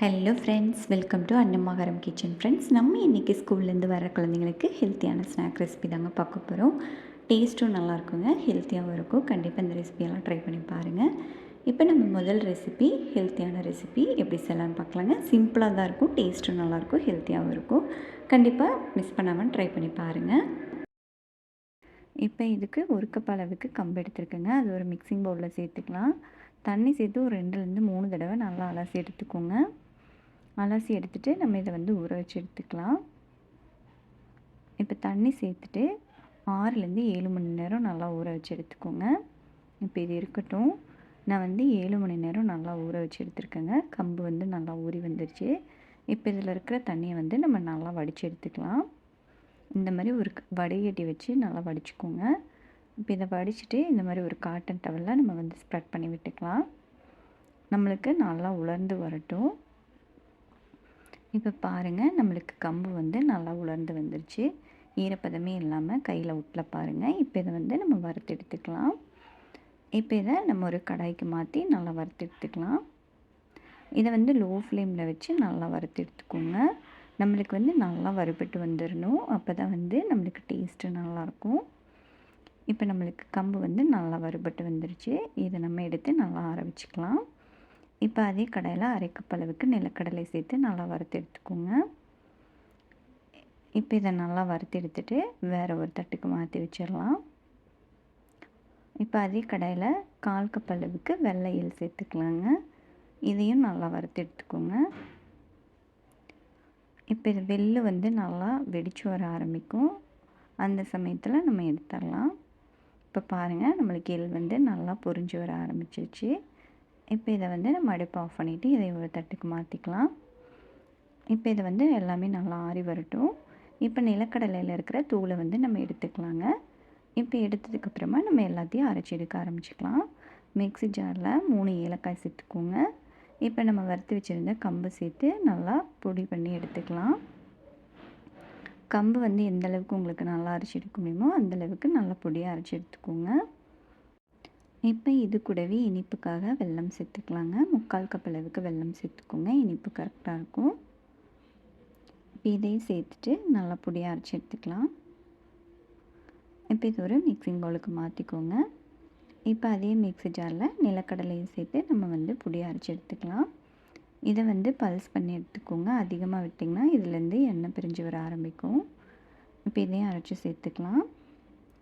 Hello friends welcome to அன்னமகாரம் kitchen friends நம்ம இன்றைக்கி ஸ்கூல்லேருந்து வர குழந்தைங்களுக்கு ஹெல்த்தியான ஸ்நாக் ரெசிபி தாங்க பார்க்க போகிறோம் டேஸ்ட்டும் நல்லாயிருக்குங்க ஹெல்த்தியாகவும் இருக்கும். கண்டிப்பாக இந்த ரெசிபியெல்லாம் ட்ரை பண்ணி பாருங்கள் இப்போ நம்ம முதல் ரெசிபி ஹெல்த்தியான ரெசிபி எப்படி செய்யலாம்னு பார்க்கலாங்க. சிம்பிளாக தான் இருக்கும் டேஸ்ட்டும் நல்லாயிருக்கும் ஹெல்த்தியாகவும் இருக்கும். கண்டிப்பாக மிஸ் பண்ணாமல் ட்ரை பண்ணி பாருங்கள் இப்போ இதுக்கு ஒரு கப் அளவுக்கு கம்பு எடுத்துருக்கேங்க. அது ஒரு மிக்சிங் பவுலில் சேர்த்துக்கலாம். தண்ணி சேர்த்து ஒரு ரெண்டுலேருந்து மூணு தடவை நல்லா அலசி எடுத்துக்கோங்க. அலசி எடுத்துகிட்டு நம்ம இதை வந்து ஊற வச்சு எடுத்துக்கலாம். இப்போ தண்ணி சேர்த்துட்டு ஆறுலேருந்து ஏழு மணி நேரம் நல்லா ஊற வச்சு எடுத்துக்கோங்க. இப்போ இது இருக்கட்டும். நான் வந்து ஏழு மணி நேரம் நல்லா ஊற வச்சு எடுத்துருக்கேங்க. கம்பு வந்து நல்லா ஊறி வந்துருச்சு. இப்போ இதில் இருக்கிற தண்ணியை வந்து நம்ம நல்லா வடித்து எடுத்துக்கலாம். இந்த மாதிரி ஒரு வடிகட்டி வச்சு நல்லா வடிச்சுக்கோங்க. இப்போ இதை வடிச்சுட்டு இந்த மாதிரி ஒரு காட்டன் டவலில் நம்ம வந்து ஸ்ப்ரெட் பண்ணி விட்டுக்கலாம். நம்மளுக்கு நல்லா உலர்ந்து வரட்டும். இப்போ பாருங்கள் நம்மளுக்கு கம்பு வந்து நல்லா உலர்ந்து வந்துருச்சு. ஈரப்பதமே இல்லாமல் கையில் விட்டல பாருங்கள் இப்போ இதை வந்து நம்ம வறுத்து எடுத்துக்கலாம். இப்போ இதை நம்ம ஒரு கடாய்க்கு மாற்றி நல்லா வறுத்து எடுத்துக்கலாம். இதை வந்து லோ ஃப்ளேமில் வச்சு நல்லா வறுத்து எடுத்துக்கோங்க. நம்மளுக்கு வந்து நல்லா வறுபட்டு வந்துடணும் அப்போ தான் வந்து நம்மளுக்கு டேஸ்ட்டு நல்லாயிருக்கும் இப்போ நம்மளுக்கு கம்பு வந்து நல்லா வறுபட்டு வந்துருச்சு. இதை நம்ம எடுத்து நல்லா ஆரம்பிச்சிக்கலாம் வச்சுக்கலாம். இப்போ அதே கடையில் அரைக்கப்பளவுக்கு நிலக்கடலை சேர்த்து நல்லா வறுத்து எடுத்துக்கோங்க. இப்போ இதை நல்லா வறுத்து எடுத்துட்டு வேறு ஒரு தட்டுக்கு மாற்றி வச்சிடலாம். இப்போ அதே கடையில் கால் கப்பளவுக்கு வெள்ளையில் சேர்த்துக்கலாங்க. இதையும் நல்லா வறுத்து எடுத்துக்கோங்க. இப்போ இது வெள்ளு வந்து நல்லா வெடித்து வர ஆரம்பிக்கும். அந்த சமயத்தில் நம்ம எடுத்துடலாம். இப்போ பாருங்கள் நம்மளுக்கு எள் வந்து நல்லா பொறிஞ்சு வர ஆரம்பிச்சிருச்சு. இப்போ இதை வந்து நம்ம அடுப்பு ஆஃப் பண்ணிவிட்டு இதை ஒரு தட்டுக்கு மாற்றிக்கலாம் இப்போ இதை வந்து எல்லாமே நல்லா ஆறி வரட்டும். இப்போ நிலக்கடலையில் இருக்கிற தூளை வந்து நம்ம எடுத்துக்கலாங்க. இப்போ எடுத்ததுக்கப்புறமா நம்ம எல்லாத்தையும் அரைச்சி எடுக்க ஆரம்பிச்சிக்கலாம். மிக்சி ஜாரில் மூணு ஏலக்காய் சேர்த்துக்கோங்க. இப்போ நம்ம வறுத்து வச்சுருந்த கம்பு சேர்த்து நல்லா பொடி பண்ணி எடுத்துக்கலாம். கம்பு வந்து எந்த அளவுக்கு உங்களுக்கு நல்லா அரைச்சி எடுக்க முடியுமோ அந்தளவுக்கு நல்லா பொடியாக அரைச்சி எடுத்துக்கோங்க. இப்போ இது கூடவே இனிப்புக்காக வெல்லம் சேர்த்துக்கலாங்க. முக்கால் கப் அளவுக்கு வெல்லம் சேர்த்துக்கோங்க. இனிப்பு கரெக்டாக இருக்கும். இப்போ இதையும் சேர்த்துட்டு நல்லா பொடியாக அரைச்சி எடுத்துக்கலாம். இப்போ இது ஒரு மிக்சிங் பவுலுக்கு மாற்றிக்கோங்க இப்போ அதே மிக்ஸி ஜாரில் நிலக்கடலையும் சேர்த்து நம்ம வந்து பொடியாக அரைச்சி எடுத்துக்கலாம். இதை வந்து பல்ஸ் பண்ணி எடுத்துக்கோங்க. அதிகமாக விட்டிங்கன்னா இதுலேருந்து எண்ணெய் பிரிஞ்சு வர ஆரம்பிக்கும். இப்போ இதையும் அரைச்சி சேர்த்துக்கலாம்.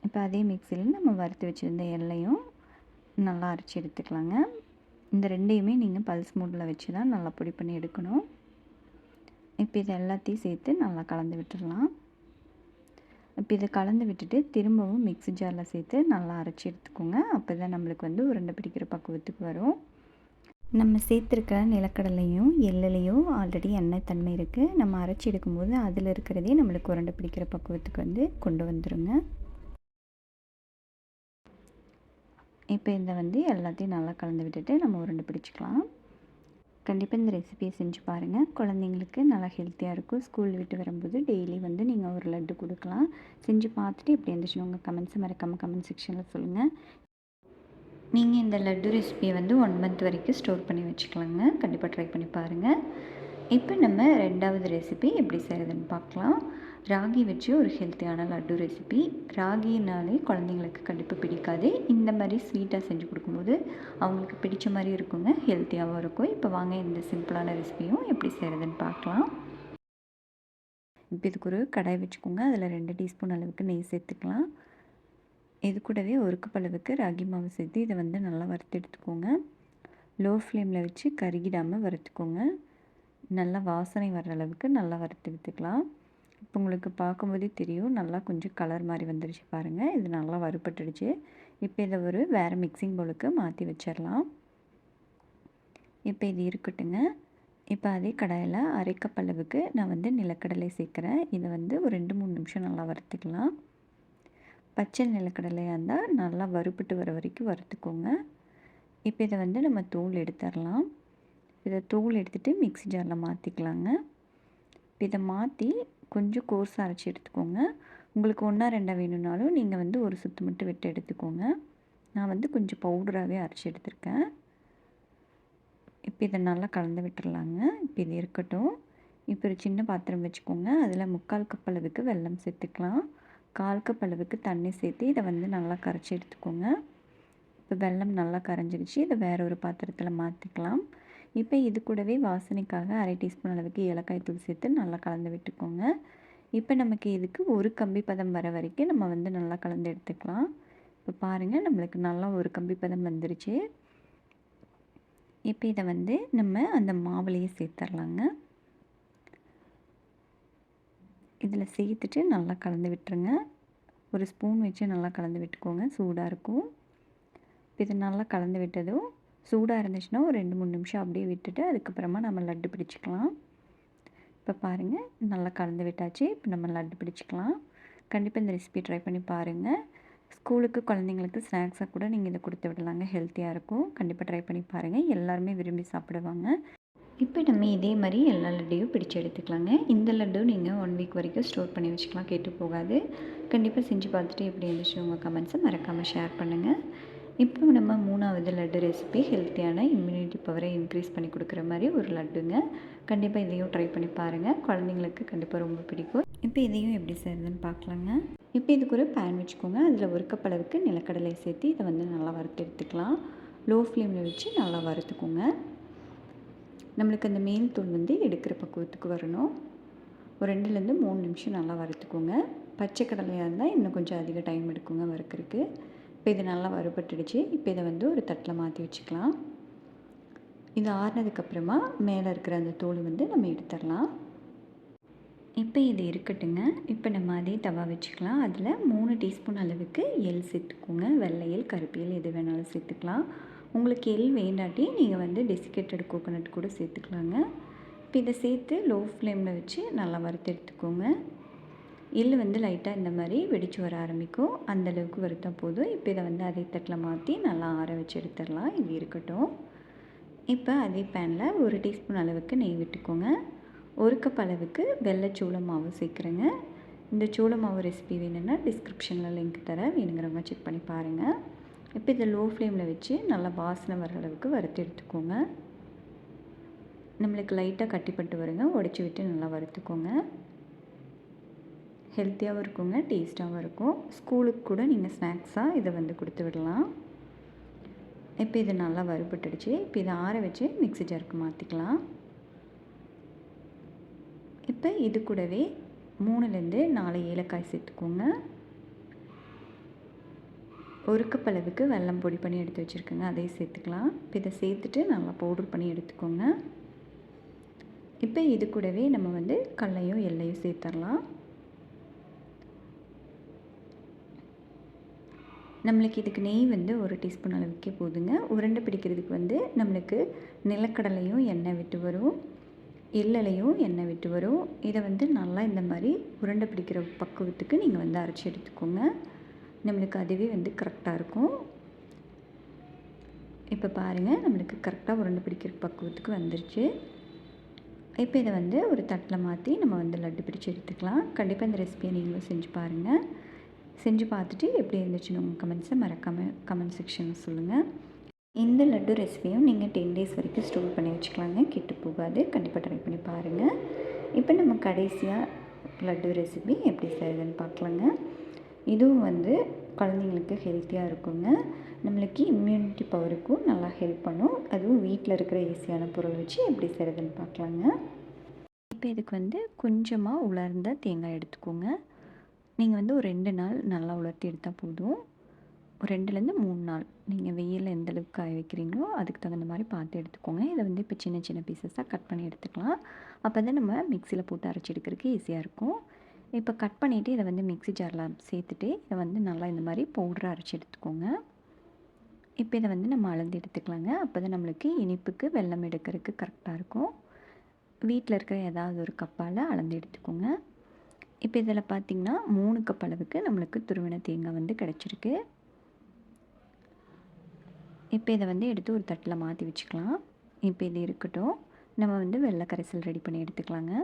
இப்போ அதே மிக்சியில் நம்ம வறுத்து வச்சுருந்த எல்லையும் நல்லா அரைச்சி எடுத்துக்கலாங்க. இந்த ரெண்டையுமே நீங்கள் பல்ஸ் மூடில் வச்சு தான் நல்லா பொடி பண்ணி எடுக்கணும். இப்போ இது எல்லாத்தையும் சேர்த்து நல்லா கலந்து விட்டுடலாம். இப்போ இதை கலந்து விட்டுட்டு திரும்பவும் மிக்ஸி ஜாரில் சேர்த்து நல்லா அரைச்சி எடுத்துக்கோங்க. அப்போ தான் நம்மளுக்கு வந்து உருண்டை பிடிக்கிற பக்குவத்துக்கு வரும். நம்ம சேர்த்துருக்க நிலக்கடலையும் எள்ளுலையும் ஆல்ரெடி எண்ணெய் தன்மை இருக்குது நம்ம அரைச்சி எடுக்கும்போது அதில் இருக்கிறதே நம்மளுக்கு உருண்டை பிடிக்கிற பக்குவத்துக்கு வந்து கொண்டு வந்துடுங்க இப்போ இந்த வந்து எல்லாத்தையும் நல்லா கலந்து விட்டுட்டு நம்ம உருண்டு பிடிச்சிக்கலாம். கண்டிப்பாக இந்த ரெசிபியை செஞ்சு பாருங்கள் குழந்தைங்களுக்கு நல்லா ஹெல்த்தியாக இருக்கும். ஸ்கூல் விட்டு வரும்போது டெய்லி வந்து நீங்கள் ஒரு லட்டு கொடுக்கலாம். செஞ்சு பார்த்துட்டு எப்படி இருந்துச்சுன்னு உங்கள் கமெண்ட்ஸை மறக்காமல் கமெண்ட் செக்ஷனில் சொல்லுங்கள் நீங்கள் இந்த லட்டு ரெசிபியை வந்து ஒன் மந்த் வரைக்கும் ஸ்டோர் பண்ணி வச்சுக்கலாங்க. கண்டிப்பாக ட்ரை பண்ணி பாருங்கள் இப்போ நம்ம ரெண்டாவது ரெசிபி எப்படி செய்கிறதுன்னு பார்க்கலாம். ராகி வச்சு ஒரு ஹெல்த்தியான லட்டு ரெசிபி ராகினாலே குழந்தைங்களுக்கு கண்டிப்பாக பிடிக்காது. இந்த மாதிரி ஸ்வீட்டாக செஞ்சு கொடுக்கும்போது அவங்களுக்கு பிடிச்ச மாதிரி இருக்குங்க. ஹெல்த்தியாகவும் இருக்கும். இப்போ வாங்க இந்த சிம்பிளான ரெசிபியும் எப்படி செய்கிறதுன்னு பார்க்கலாம். இப்போ இதுக்கு ஒரு கடாய் வச்சுக்கோங்க. அதில் ரெண்டு டீஸ்பூன் அளவுக்கு நெய் சேர்த்துக்கலாம். இது கூடவே ஒரு கப் அளவுக்கு ராகி மாவு சேர்த்து இதை வந்து நல்லா வறுத்து எடுத்துக்கோங்க. லோ ஃப்ளேமில் வச்சு கருகிடாமல் வறுத்துக்கோங்க. நல்லா வாசனை வர்ற அளவுக்கு நல்லா வறுத்து எடுத்துக்கலாம். உங்களுக்கு பார்க்கும்போதே தெரியும். நல்லா கொஞ்சம் கலர் மாதிரி வந்துடுச்சு பாருங்கள் இது நல்லா வறுபட்டுடுச்சு. இப்போ இதை ஒரு வேறு மிக்சிங் பவுலுக்கு மாற்றி வச்சிடலாம். இப்போ இது இருக்கட்டுங்க. இப்போ அதே கடாயில் அரைக்கப் அளவுக்கு நான் வந்து நிலக்கடலை சேர்க்குறேன். இதை வந்து ஒரு ரெண்டு மூணு நிமிஷம் நல்லா வறுத்துக்கலாம். பச்சை நிலக்கடலையாக இருந்தால் நல்லா வறுப்பட்டு வர வரைக்கும் வறுத்துக்கோங்க. இப்போ இதை வந்து நம்ம தூள் எடுத்துடலாம். இதை தூள் எடுத்துகிட்டு மிக்ஸி ஜாரில் மாற்றிக்கலாங்க இதை மாற்றி கொஞ்சம் கோர்ஸாக அரைச்சி எடுத்துக்கோங்க. உங்களுக்கு ஒன்றா ரெண்டாக வேணும்னாலும் நீங்கள் வந்து ஒரு சுத்து மட்டும் விட்டு எடுத்துக்கோங்க. நான் வந்து கொஞ்சம் பவுடராகவே அரைச்சி எடுத்திருக்கேன். இப்போ இதை நல்லா கலந்து விட்டுடலாங்க இப்போ இது இருக்கட்டும். இப்போ ஒரு சின்ன பாத்திரம் வச்சுக்கோங்க. அதில் முக்கால் கப் அளவுக்கு வெல்லம் சேர்த்துக்கலாம். கால் கப் அளவுக்கு தண்ணி சேர்த்து இதை வந்து நல்லா கரைச்சி எடுத்துக்கோங்க. இப்போ வெல்லம் நல்லா கரைஞ்சிருச்சு. இதை வேற ஒரு பாத்திரத்தில் மாற்றிக்கலாம் இப்போ இது கூடவே வாசனைக்காக அரை டீஸ்பூன் அளவுக்கு ஏலக்காய் தூள் சேர்த்து நல்லா கலந்து விட்டுக்கோங்க. இப்போ நமக்கு இதுக்கு ஒரு கம்பி பதம் வர வரைக்கும் நம்ம வந்து நல்லா கலந்து எடுத்துக்கலாம். இப்போ பாருங்கள் நம்மளுக்கு நல்லா ஒரு கம்பி பதம் வந்துருச்சு. இப்போ இதை வந்து நம்ம அந்த மாவுலேயே சேர்த்துர்லாங்க. இதில் சேர்த்துட்டு நல்லா கலந்து விட்டுருங்க. ஒரு ஸ்பூன் வச்சு நல்லா கலந்து விட்டுக்கோங்க சூடாக இருக்கும். இப்போ இது நல்லா கலந்து விட்டதும் சூடாக இருந்துச்சுன்னா ஒரு ரெண்டு மூணு நிமிஷம் அப்படியே விட்டுட்டு அதுக்கப்புறமா நம்ம லட்டு பிடிச்சிக்கலாம். இப்போ பாருங்கள் நல்லா கலந்து விட்டாச்சு. இப்போ நம்ம லட்டு பிடிச்சிக்கலாம். கண்டிப்பாக இந்த ரெசிபி ட்ரை பண்ணி பாருங்கள் ஸ்கூலுக்கு குழந்தைங்களுக்கு ஸ்நாக்ஸாக கூட நீங்கள் இதை கொடுத்து விடலாங்க. ஹெல்த்தியாக இருக்கும். கண்டிப்பாக ட்ரை பண்ணி பாருங்கள் எல்லாருமே விரும்பி சாப்பிடுவாங்க. இப்போ நம்ம இதே மாதிரி எல்லா லட்டையும் பிடிச்சி எடுத்துக்கலாங்க. இந்த லட்டு நீங்கள் ஒன் வீக் வரைக்கும் ஸ்டோர் பண்ணி வச்சுக்கலாம். கேட்டு போகாது. கண்டிப்பாக செஞ்சு பார்த்துட்டு எப்படி இருந்துச்சு உங்கள் கமெண்ட்ஸை மறக்காமல் ஷேர் பண்ணுங்கள் இப்போ நம்ம மூணாவது லட்டு ரெசிபி ஹெல்த்தியான இம்யூனிட்டி பவரை இன்க்ரீஸ் பண்ணி கொடுக்குற மாதிரி ஒரு லட்டுங்க. கண்டிப்பாக இதையும் ட்ரை பண்ணி பாருங்கள் குழந்தைங்களுக்கு கண்டிப்பாக ரொம்ப பிடிக்கும். இப்போ இதையும் எப்படி செய்யுதுன்னு பார்க்கலாங்க. இப்போ இதுக்கு ஒரு பேன் வச்சுக்கோங்க. அதில் ஒரு கப் அளவுக்கு நிலக்கடலை சேர்த்து இதை வந்து நல்லா வறுத்து எடுத்துக்கலாம். லோ ஃப்ளேமில் வச்சு நல்லா வறுத்துக்கோங்க. நம்மளுக்கு அந்த மேல் தூள் வந்து எடுக்கிற பக்குவத்துக்கு வரணும். ஒரு ரெண்டுலேருந்து மூணு நிமிஷம் நல்லா வறுத்துக்கோங்க. பச்சை கடலையாக இருந்தால் இன்னும் கொஞ்சம் அதிக டைம் எடுக்குங்க வறுக்கிறதுக்கு. இப்போ இது நல்லா வறுபட்டுடுச்சு. இப்போ இதை வந்து ஒரு தட்டில் மாற்றி வச்சுக்கலாம். இது ஆறினதுக்கப்புறமா மேலே இருக்கிற அந்த தோல் வந்து நம்ம எடுத்துடலாம். இப்போ இது இருக்கட்டுங்க. இப்போ நம்ம அதே தவா வச்சுக்கலாம். அதில் மூணு டீஸ்பூன் அளவுக்கு எள் சேர்த்துக்கோங்க. வெள்ளை கருப்பியல் எது வேணாலும் சேர்த்துக்கலாம். உங்களுக்கு எள் வேண்டாட்டி நீங்கள் வந்து டெசிகேட்டட் கோகோனட் கூட சேர்த்துக்கலாங்க. இப்போ இதை சேர்த்து லோ ஃப்ளேமில் வச்சு நல்லா வறுத்து எடுத்துக்கோங்க. எள் வந்து லைட்டாக இந்த மாதிரி வெடித்து வர ஆரம்பிக்கும். அந்தளவுக்கு வறுத்தால் போதும். இப்போ இதை வந்து அதே தட்டில் மாற்றி நல்லா ஆற வச்சு எடுத்துடலாம். இது இருக்கட்டும். இப்போ அதே பேனில் ஒரு டீஸ்பூன் அளவுக்கு நெய் விட்டுக்கோங்க. ஒரு கப் அளவுக்கு வெள்ளை சோள மாவு சேர்க்குறேங்க. இந்த சோள மாவு ரெசிபி வேணும்னா டிஸ்கிரிப்ஷனில் லிங்க் தரேன் வேணுங்கிறவங்க செக் பண்ணி பாருங்கள் இப்போ இதை லோ ஃப்ளேமில் வச்சு நல்லா வாசனை வர அளவுக்கு வறுத்து எடுத்துக்கோங்க. நம்மளுக்கு லைட்டாக கட்டிப்பட்டு வருங்க. உடச்சி விட்டு நல்லா வறுத்துக்கோங்க. ஹெல்த்தியாகவும் இருக்குங்க டேஸ்ட்டாகவும் இருக்கும். ஸ்கூலுக்கு கூட நீங்கள் ஸ்நாக்ஸாக இதை வந்து கொடுத்து விடலாம். இப்போ இது நல்லா வறுபட்டுடுச்சு. இப்போ இதை ஆற வச்சு மிக்ஸி ஜாருக்கு மாற்றிக்கலாம் இப்போ இது கூடவே மூணுலேருந்து நாலு ஏலக்காய் சேர்த்துக்கோங்க. ஒரு கப் அளவுக்கு வெல்லம் பொடி பண்ணி எடுத்து வச்சுருக்கோங்க. அதையும் சேர்த்துக்கலாம். இப்போ இதை சேர்த்துட்டு நல்லா பவுடர் பண்ணி எடுத்துக்கோங்க. இப்போ இது கூடவே நம்ம வந்து கடலையும் எல்லையும் சேர்த்துடலாம் நம்மளுக்கு இதுக்கு நெய் வந்து ஒரு டீஸ்பூன் அளவுக்கே போதுங்க. உருண்டை பிடிக்கிறதுக்கு வந்து நம்மளுக்கு நிலக்கடலையும் எண்ணெய் விட்டு வரும். எள்ளலையும் எண்ணெய் விட்டு வரும். இதை வந்து நல்லா இந்த மாதிரி உருண்டை பிடிக்கிற பக்குவத்துக்கு நீங்கள் வந்து அரைச்சி எடுத்துக்கோங்க. நம்மளுக்கு அதுவே வந்து கரெக்டாக இருக்கும். இப்போ பாருங்கள் நம்மளுக்கு கரெக்டாக உருண்டை பிடிக்கிற பக்குவத்துக்கு வந்துருச்சு. இப்போ இதை வந்து ஒரு தட்டில் மாற்றி நம்ம வந்து லட்டு பிடிச்சி எடுத்துக்கலாம். கண்டிப்பாக இந்த ரெசிபியை நீங்களும் செஞ்சு பாருங்கள் செஞ்சு பார்த்துட்டு எப்படி இருந்துச்சுன்னு உங்கள் கமெண்ட்ஸை மறக்காமல் கமெண்ட் செக்ஷனில் சொல்லுங்கள் இந்த லட்டு ரெசிபியும் நீங்கள் டென் டேஸ் வரைக்கும் ஸ்டோர் பண்ணி வச்சுக்கலாங்க. கெட்டு போகாது. கண்டிப்பாக ட்ரை பண்ணி பாருங்கள் இப்போ நம்ம கடைசியாக லட்டு ரெசிபி எப்படி செய்யுதுன்னு பார்க்கலாங்க. இதுவும் வந்து குழந்தைங்களுக்கு ஹெல்த்தியாக இருக்குங்க. நம்மளுக்கு இம்யூனிட்டி பவருக்கும் நல்லா ஹெல்ப் பண்ணும். அதுவும் வீட்டில் இருக்கிற ஈஸியான பொருள் வச்சு எப்படி செய்கிறதுன்னு பார்க்கலாங்க. இப்போ இதுக்கு வந்து கொஞ்சமாக உலர்ந்த தேங்காய் எடுத்துக்கோங்க. நீங்கள் வந்து ஒரு ரெண்டு நாள் நல்லா உலர்த்தி எடுத்தால் போதும். ஒரு ரெண்டுலேருந்து மூணு நாள் நீங்கள் வெயிலில் எந்த அளவுக்கு காய வைக்கிறீங்களோ அதுக்கு தகுந்த மாதிரி பார்த்து எடுத்துக்கோங்க. இதை வந்து இப்போ சின்ன சின்ன பீசஸாக கட் பண்ணி எடுத்துக்கலாம். அப்போ தான் நம்ம மிக்சியில் போட்டு அரைச்சி எடுக்கிறதுக்கு ஈஸியாக இருக்கும். இப்போ கட் பண்ணிவிட்டு இதை வந்து மிக்ஸி ஜாரில் சேர்த்துட்டு இதை வந்து நல்லா இந்த மாதிரி பவுடரை அரைச்சி எடுத்துக்கோங்க. இப்போ இதை வந்து நம்ம அளந்து எடுத்துக்கலாங்க. அப்போ தான் நம்மளுக்கு இனிப்புக்கு வெல்லம் எடுக்கிறதுக்கு கரெக்டாக இருக்கும். வீட்டில் இருக்கிற ஏதாவது ஒரு கப்பால் அளந்து எடுத்துக்கோங்க. இப்போ இதில் பார்த்திங்கன்னா மூணு கப் அளவுக்கு நம்மளுக்கு துருவின தேங்காய் வந்து கிடச்சிருக்கு. இப்போ இதை வந்து எடுத்து ஒரு தட்டில் மாற்றி வச்சுக்கலாம். இப்போ இது இருக்கட்டும். நம்ம வந்து வெள்ளை கரைசல் ரெடி பண்ணி எடுத்துக்கலாங்க.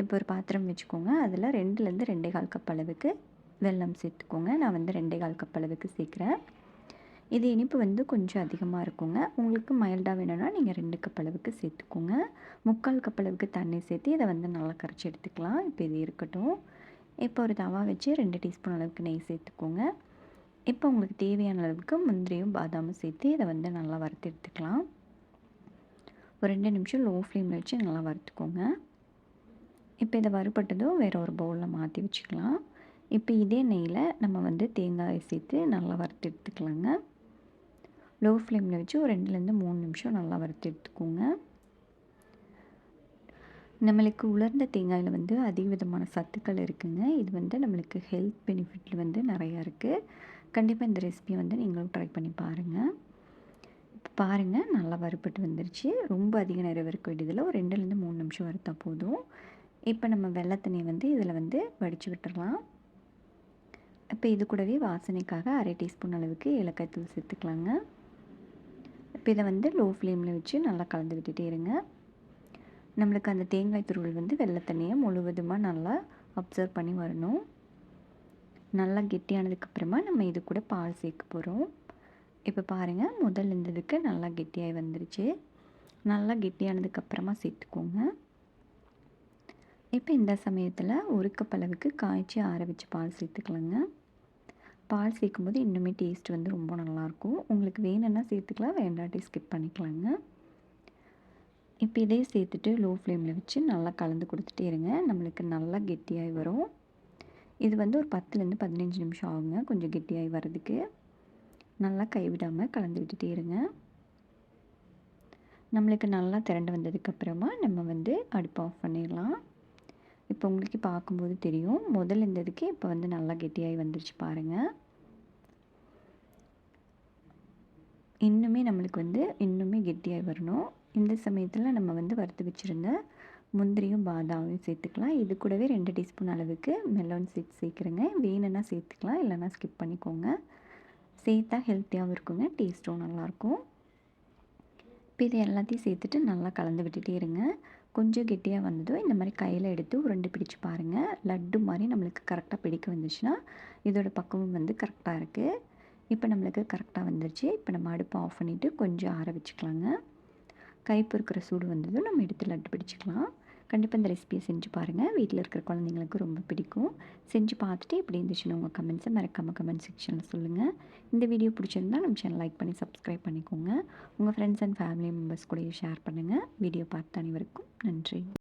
இப்போ ஒரு பாத்திரம் வச்சுக்கோங்க. அதில் ரெண்டுலேருந்து ரெண்டே கால் கப் அளவுக்கு வெல்லம் சேர்த்துக்கோங்க. நான் வந்து ரெண்டே கால் கப் அளவுக்கு சேர்க்குறேன். இது இனிப்பு வந்து கொஞ்சம் அதிகமாக இருக்குங்க. உங்களுக்கு மைல்டாக வேணும்னா நீங்கள் ரெண்டு கப் அளவுக்கு சேர்த்துக்கோங்க. முக்கால் கப் அளவுக்கு தண்ணி சேர்த்து இதை வந்து நல்லா கரைச்சி எடுத்துக்கலாம். இப்போ இது இருக்கட்டும். இப்போ ஒரு தவா வச்சு ரெண்டு டீஸ்பூன் அளவுக்கு நெய் சேர்த்துக்கோங்க. இப்போ உங்களுக்கு தேவையான அளவுக்கு முந்திரியும் பாதாமும் சேர்த்து இதை வந்து நல்லா வறுத்து எடுத்துக்கலாம். ஒரு ரெண்டு நிமிஷம் லோ ஃப்ளேமில் வச்சு நல்லா வறுத்துக்கோங்க. இப்போ இதை வறுபட்டதும் வேறு ஒரு பவுலில் மாற்றி வச்சுக்கலாம். இப்போ இதே நெய்யில் நம்ம வந்து தேங்காயை சேர்த்து நல்லா வறுத்து எடுத்துக்கலாங்க. லோ ஃப்ளேமில் வச்சு ஒரு ரெண்டுலேருந்து மூணு நிமிஷம் நல்லா வறுத்து எடுத்துக்கோங்க. நம்மளுக்கு உலர்ந்த தேங்காயில் வந்து அதிக விதமான சத்துக்கள் இருக்குதுங்க இது வந்து நம்மளுக்கு ஹெல்த் பெனிஃபிட்டில் வந்து நிறையா இருக்குது கண்டிப்பாக இந்த ரெசிபியை வந்து நீங்களும் ட்ரை பண்ணி பாருங்கள் இப்போ பாருங்கள் நல்லா வறுப்பட்டு வந்துருச்சு. ரொம்ப அதிக நேரம் வறுக்க வேண்டியதில் ஒரு ரெண்டுலேருந்து மூணு நிமிஷம் வறுத்தா போதும். இப்போ நம்ம வெள்ளை தண்ணியை வந்து இதில் வந்து வடித்து விட்டுடலாம் இப்போ இது கூடவே வாசனைக்காக அரை டீஸ்பூன் அளவுக்கு ஏலக்காய் தூள் சேர்த்துக்கலாங்க. இப்போ இதை வந்து லோ ஃப்ளேமில் வச்சு நல்லா கலந்து விட்டுட்டே இருங்க. நம்மளுக்கு அந்த தேங்காய் துருவல் வந்து வெள்ளை தண்ணியை முழுவதுமாக நல்லா அப்சர்வ் பண்ணி வரணும். நல்லா கெட்டியானதுக்கப்புறமா நம்ம இது கூட பால் சேர்க்க போகிறோம் இப்போ பாருங்கள் முதல் இருந்ததுக்கு நல்லா கெட்டியாகி வந்துருச்சு. நல்லா கெட்டியானதுக்கப்புறமா சேர்த்துக்கோங்க. இப்போ இந்த சமயத்தில் ஒரு கப் அளவுக்கு காய்ச்சி ஆற வச்சு பால் சேர்த்துக்கலாங்க. பால் சேர்க்கும்போது இன்னுமே டேஸ்ட் வந்து ரொம்ப நல்லாயிருக்கும். உங்களுக்கு வேணும்னா சேர்த்துக்கலாம் வேண்டாட்டி ஸ்கிப் பண்ணிக்கலாங்க. இப்போ இதே சேர்த்துட்டு லோ ஃப்ளேமில் வச்சு நல்லா கலந்து கொடுத்துட்டே இருங்க. நம்மளுக்கு நல்லா கெட்டியாகி வரும். இது வந்து ஒரு பத்துலேருந்து பதினஞ்சு நிமிஷம் ஆகுங்க கொஞ்சம் கெட்டியாகி வர்றதுக்கு. நல்லா கைவிடாமல் கலந்து விட்டுட்டே இருங்க. நம்மளுக்கு நல்லா திரண்டு வந்ததுக்கப்புறமா நம்ம வந்து அடுப்பு ஆஃப் பண்ணிடலாம். இப்போ உங்களுக்கு பார்க்கும்போது தெரியும். முதல்ல இருந்ததுக்கு இப்போ வந்து நல்லா கெட்டியாகி வந்துருச்சு பாருங்கள் இன்னுமே நம்மளுக்கு வந்து இன்னுமே கெட்டியாகி வரணும். இந்த சமயத்தில் நம்ம வந்து வறுத்து வச்சுருந்த முந்திரியும் பாதாமையும் சேர்த்துக்கலாம். இது கூடவே ரெண்டு டீஸ்பூன் அளவுக்கு மெலோன் சீட் சேர்க்குறேங்க. வேணும்னா சேர்த்துக்கலாம் இல்லைன்னா ஸ்கிப் பண்ணிக்கோங்க. சேர்த்தா ஹெல்த்தியாகவும் இருக்குங்க டேஸ்ட்டும் நல்லாயிருக்கும். இப்போ இது எல்லாத்தையும் சேர்த்துட்டு நல்லா கலந்து விட்டுட்டே இருங்க. கொஞ்சம் கெட்டியாக வந்ததும் இந்த மாதிரி கையில் எடுத்து உருண்டு பிடிச்சு பாருங்கள் லட்டு மாதிரி நம்மளுக்கு கரெக்டாக பிடிக்க வந்துச்சுன்னா இதோட பக்குவம் வந்து கரெக்டாக இருக்குது இப்போ நம்மளுக்கு கரெக்டாக வந்துருச்சு. இப்போ நம்ம அடுப்பை ஆஃப் பண்ணிவிட்டு கொஞ்சம் ஆற வச்சுக்கலாங்க. கை பொறுக்கிற சூடு வந்ததும் நம்ம எடுத்து லட்டு பிடிச்சிக்கலாம். கண்டிப்பாக இந்த ரெசிபியை செஞ்சு பாருங்கள் வீட்டில் இருக்கிற குழந்தைங்களுக்கு ரொம்ப பிடிக்கும். செஞ்சு பார்த்துட்டு எப்படி இருந்துச்சுன்னு உங்கள் கமெண்ட்ஸை மறக்காமல் கமெண்ட் செக்ஷனில் சொல்லுங்கள் இந்த வீடியோ பிடிச்சிருந்தா நம்ம சேனல் லைக் பண்ணி சப்ஸ்கிரைப் பண்ணிக்கோங்க. உங்கள் ஃப்ரெண்ட்ஸ் அண்ட் ஃபேமிலி மெம்பர்ஸ் கூடயே ஷேர் பண்ணுங்கள் வீடியோ பார்த்த அனைவருக்கும் நன்றி.